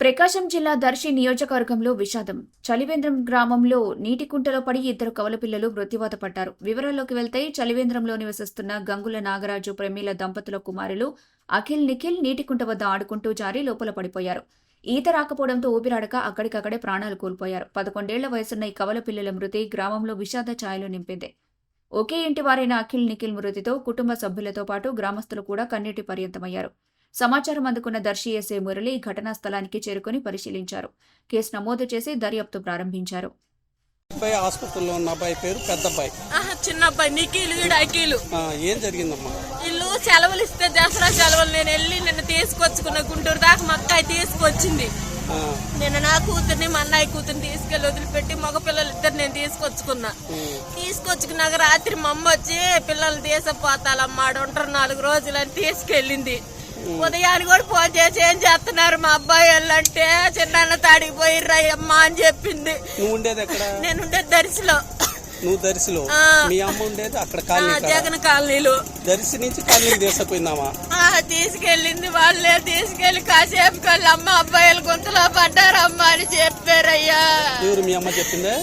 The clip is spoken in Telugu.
ప్రకాశం జిల్లా దర్శి నియోజకవర్గంలో విషాదం. చలివేంద్రం గ్రామంలో నీటి కుంటలో పడి ఇద్దరు కవల పిల్లలు మృత్యువాత పడ్డారు. వివరాల్లోకి వెళ్తే చలివేంద్రంలో నివసిస్తున్న గంగుల నాగరాజు ప్రమీల దంపతుల కుమారులు అఖిల్ నిఖిల్ నీటి కుంట వద్ద ఆడుకుంటూ జారి లోపల పడిపోయారు. ఈత రాకపోవడంతో ఊపిరాడక అక్కడికక్కడే ప్రాణాలు కోల్పోయారు. పదకొండేళ్ళ వయసున్న ఈ కవల పిల్లల మృతి గ్రామంలో విషాద ఛాయలు నింపింది. ఒకే ఇంటి వారైన అఖిల్ నిఖిల్ మృతితో కుటుంబ సభ్యులతో పాటు గ్రామస్తులు కూడా కన్నీటి పర్యంతమయ్యారు. సమాచారం అందుకున్న దర్శి ఎస్ఐ మురళి ఘటనా స్థలానికి చేరుకుని పరిశీలించారు. కేసు నమోదు చేసి దర్యాప్తు ప్రారంభించారు. అబ్బాయి ఆసుపత్రిలో ఉన్న అబ్బాయి పేరు పెద్ద అబ్బాయి ఆహా, చిన్న అబ్బాయి నిఖిల్ వీడు అఖిలు ఆ, ఏం జరిగిందమ్మా? వీళ్ళు సెలవులు ఇస్తే దసరా సెలవులు నేను వెళ్ళి నిన్న తీసుకొచ్చుకున్న గుంటూరు దాకా మా అక్కాయి తీసుకొచ్చింది. నిన్న నా కూతుర్ని మా అన్నయ్య కూతుర్ని తీసుకెళ్ళి వదిలిపెట్టి మగ పిల్లలు ఇద్దరు నేను తీసుకొచ్చుకున్నా. తీసుకొచ్చుకున్నాక రాత్రి మా అమ్మ వచ్చి పిల్లలు తీసపోతాలమ్మా ఆడ ఉంటారు నాలుగు రోజులు అని తీసుకెళ్ళింది. ఉదయాన్ని కూడా ఫోన్ చేసి ఏం చేస్తున్నారు? మా అబ్బాయి వాళ్ళంటే చిన్న తాడికి అమ్మా అని చెప్పింది. నువ్వు ఉండేది ఎక్కడ? నేను ఉండే దర్శిలో నువ్వు దర్శిలో ఆ. మీ అమ్మ ఉండేది అక్కడ కాలనీ. జగన్ కాలనీలో. దర్శి నుంచి కాలనీ తీసుకుపోయిందామా? ఆ, తీసుకెళ్ళింది వాళ్ళే తీసుకెళ్ళి కాసేపు కళ్ళు అమ్మ అబ్బాయిలు గొంతులో పడ్డారమ్మా అని చెప్పారయ్యా. ఎవరు మీ అమ్మ చెప్పిందే.